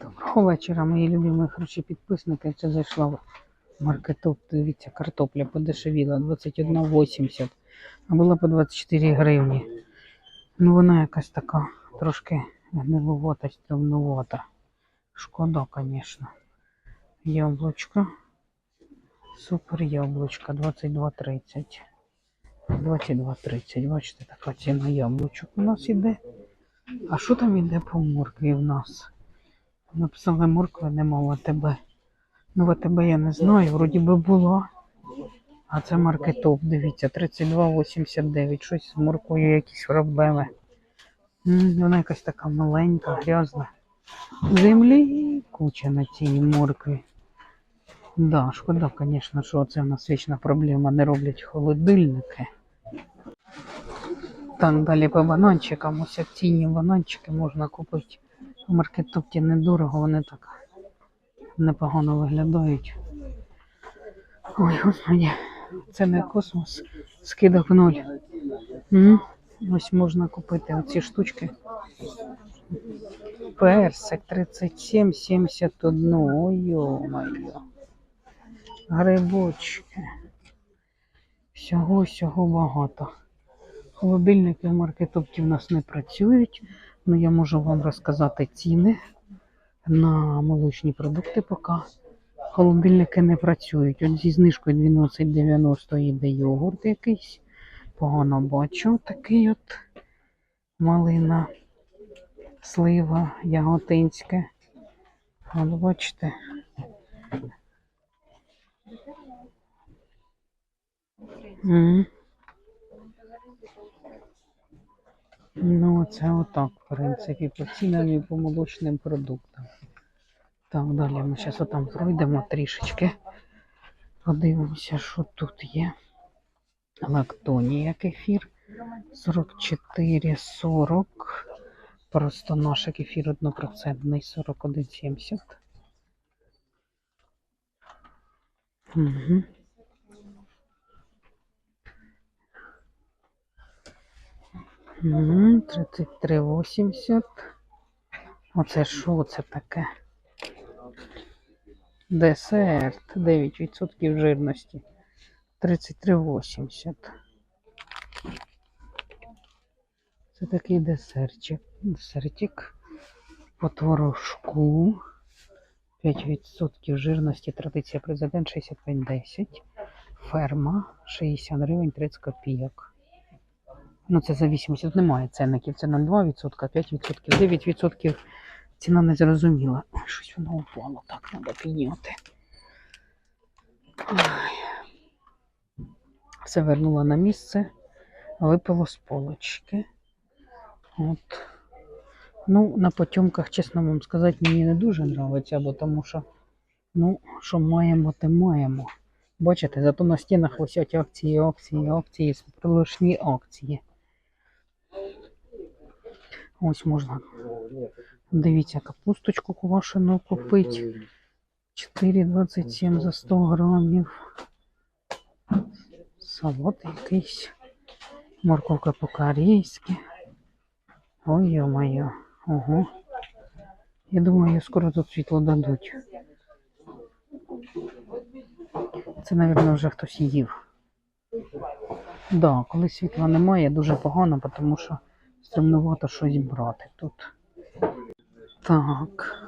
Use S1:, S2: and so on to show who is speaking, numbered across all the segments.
S1: Доброго вечора, мої любимі хороші підписники. Це зайшла в маркетоп. Дивіться, картопля подешевіла 21,80, а була по 24 гривні. Ну вона якась така трошки гнилувата, темнувата. Шкода, звісно. Яблучко. Супер яблучко 22,30. 22,30. Бачите, така ціна яблучок у нас іде. А що там іде по моркві в нас? Написали моркви нема в АТБ. Ну, в АТБ я не знаю, вроді би була. А це маркетоп, дивіться, 32,89. Щось з морквою якісь проблеми. Вона якась така маленька, грязна. Землі куча на цій моркві. Да, шкода, звісно, що це в нас вічна проблема. Не роблять холодильники. Так, далі по бананчикам. Ось акційні бананчики можна купити. В маркетопті недорого, вони так непогано виглядають. Ой, господи, це не космос, скидок в ноль. М? Ось можна купити оці штучки. Персик 37,71. Ой, ё-моё. Грибочки. Всього, всього багато. Холодильники в маркетопті в нас не працюють. Ну, я можу вам розказати ціни на молочні продукти, поки холодильники не працюють. От зі знижкою 12,90 йде йогурт якийсь. Погано бачу такий от малина, слива, яготинське. От бачите. М. Ну, це отак, в принципі, по цінам і по молочним продуктам. Так, далі ми зараз отам пройдемо трішечки. Подивимося, що тут є. Лактонія кефір 44,40. Просто наш кефір однопроцентний 41,70. Угу. 33,80. Оце що це таке? Десерт 9% жирності. 33,80. Це такий десертчик. Десертик по творожку. 5% жирності. Традиція президент 65,10. Ферма 60 гривень 30 копійок. Ну, це за 80 тут немає ценників. Це 0,2%, 5%, 9% ціна не зрозуміла. Щось воно упало. Так, треба підняти. Все вернула на місце, випало з полочки. От. Ну, на потьомках, чесно вам сказати, мені не дуже подобається, бо тому що, ну, що маємо, те маємо. Бачите, зато на стінах висять акції, акції, акції, спролишні акції. Ось можна. Дивіться, капусточку квашену купити. 4,27 за 100 грамів. Салат якийсь. Морковка по-корейськи. Ой, ё-моё. Ого. Я думаю, скоро тут світло дадуть. Це, мабуть, вже хтось їв. Да, коли світла немає, дуже погано, тому що стремнувато щось брати тут. Так.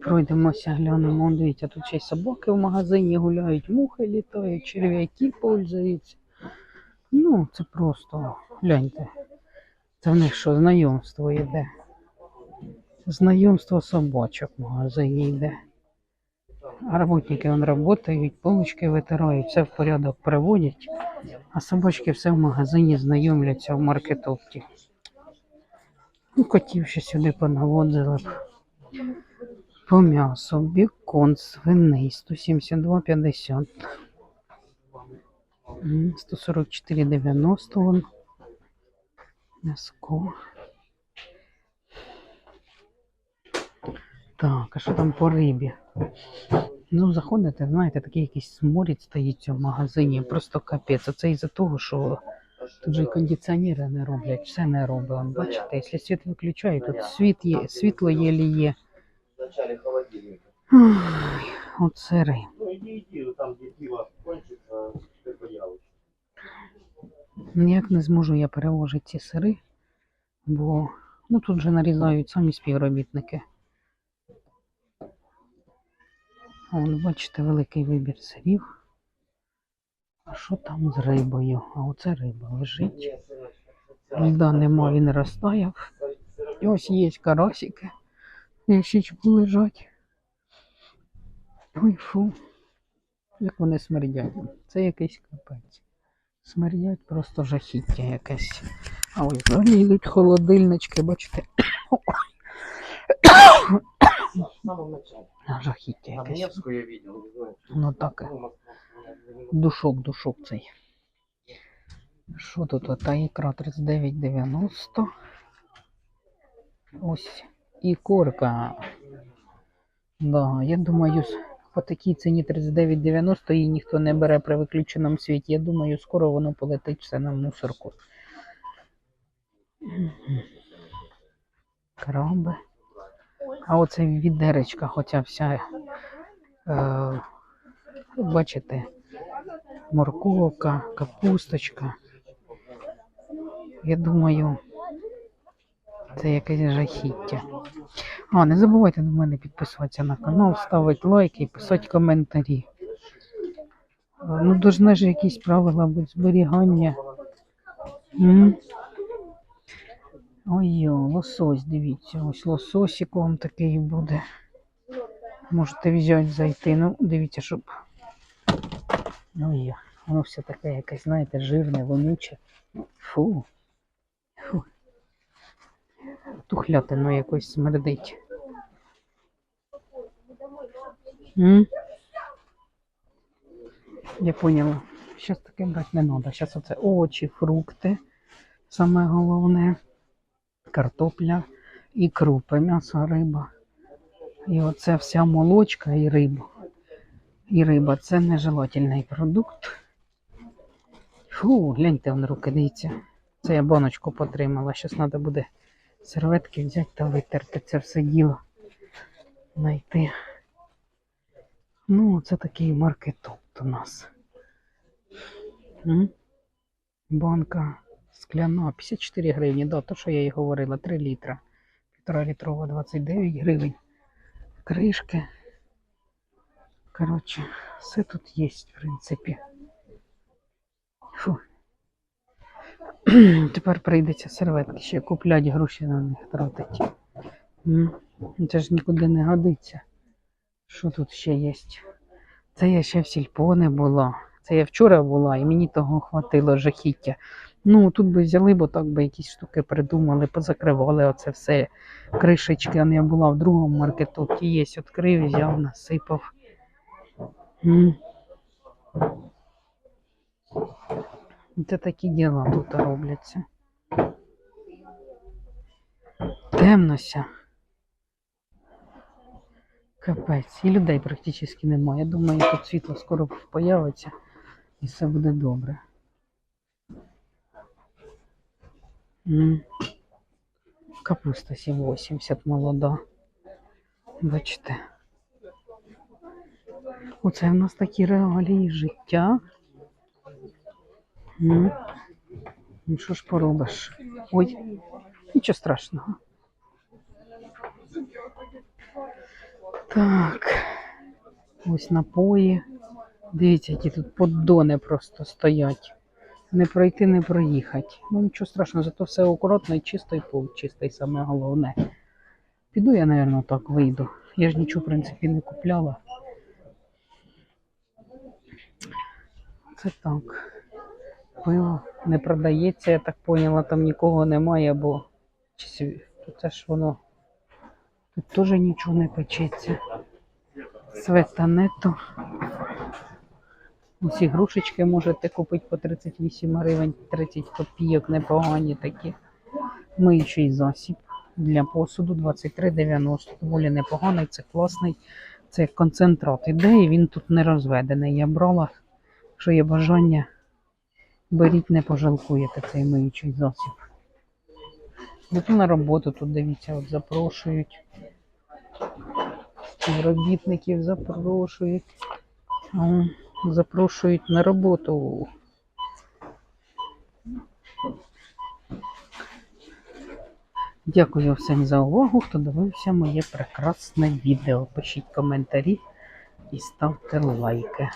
S1: Пройдемося, глянемо. Дивіться, тут ще й собаки в магазині гуляють, мухи літають, черв'яки пользуються. Ну, це просто, гляньте. Це в них що, знайомство йде. Знайомство собачок в магазині йде. Роботники вон працюють, полочки витирають, все в порядок приводять, а собачки все в магазині знайомляться в маркетопті. Ну, котів ще сюди понаводили б. По м'ясу, бікон свиний 172,50. М, 144,90 вон. М'яско. Так, а що там по рибі? Ну, заходите, знаєте, такий якийсь сморід стоїть в магазині, просто капець. А це із-за того, що тут же і кондиціонери не роблять, все не роблять. Бачите, якщо світ виключають, тут світ є, світло єлі є. от сири.
S2: Ну.
S1: Ніяк не зможу я переложити ці сири, бо ну, тут же нарізають самі співробітники. Вон, бачите, великий вибір сирів. А що там з рибою? А оце риба лежить. Льда нема, він розтаяв. І ось є карасики. Ящичку лежать. Ой, фу. Як вони смердять. Це якийсь капець. Смердять просто жахіття якесь. А ось взагалі йдуть холодильнички, бачите. Жахіття якесь. Ну так.
S2: Ну, Москва, я не
S1: Душок, душок цей. Що тут? Та ікра 39,90. Ось і корка. Да, я думаю, по такій ціні 39,90 її ніхто не бере при виключеному світі. Я думаю, скоро воно полетить все на мусорку. Краби. А оце відеречка, хоча вся. Е, бачите, морковка, капусточка. Я думаю, це якесь жахіття. А, не забувайте до мене підписуватися на канал, ставити лайки і писати коментарі. Ну, должны ж якісь правила бути зберігання. Ой, лосось, дивіться, ось лососик вам такий буде. Можете взяти, зайти. Ну, дивіться, щоб Ну є, воно все таке якесь, знаєте, жирне, вонюче. Фу. Фу. Тухлятино якось смердить. М? Я поняла. Щас таке брати не треба. Зараз оце овочі, фрукти. Саме головне. Картопля і крупи, м'ясо, риба. І оце вся молочка і риба. І риба це нежелательний продукт. Фу, гляньте на руки, дивіться. Це я баночку потримала. Зараз треба буде серветки взяти та витерти це все діло. Найти. Ну, це такий маркетоп у нас. М? Банка скляна 54 гривні. Да, то, що я їй говорила, 3 літра. Півтора літрова 29 гривень. Кришки. Коротше, все тут є, в принципі. Фу. Тепер прийдеться серветки ще купляти, гроші на них тратити. Це ж нікуди не годиться. Що тут ще є? Це я ще в сільпо не була. Це я вчора була, і мені того хватило жахіття. Ну, тут би взяли, бо так би якісь штуки придумали, позакривали оце все кришечки. А я була в другому маркетоті, є, відкрив, взяв, насипав. Це такі діла тут робляться. Темнося. Капець. І людей практично немає. Я думаю, тут світло скоро появиться і все буде добре. Капуста 7,80 молода. Бачите. Оце в нас такі реалії життя. М. Ну що ж поробиш? Ой, нічого страшного. Так. Ось напої. Дивіться, які тут поддони просто стоять. Не пройти, не проїхати. Ну нічого страшного, зато все акуратно і чисто, і пол чистий, саме головне. Піду я, мабуть, так вийду. Я ж нічого, в принципі, не купляла. Це так. Пиво не продається, я так поняла, там нікого немає, бо це ж воно. Тут теж нічого не печеться. Света нету. Усі грушечки можете купити по 38 гривень, 30 копійок, непогані такі. Миючий засіб для посуду 23,90. Доволі непоганий, це класний. Це концентрат іде, і він тут не розведений. Я брала, якщо є бажання, беріть, не пожалкуєте цей миючий засіб. Йду на роботу тут дивіться, от запрошують. співробітників запрошують. Запрошують на роботу. Дякую всім за увагу, хто дивився моє прекрасне відео. Пишіть коментарі і ставте лайки.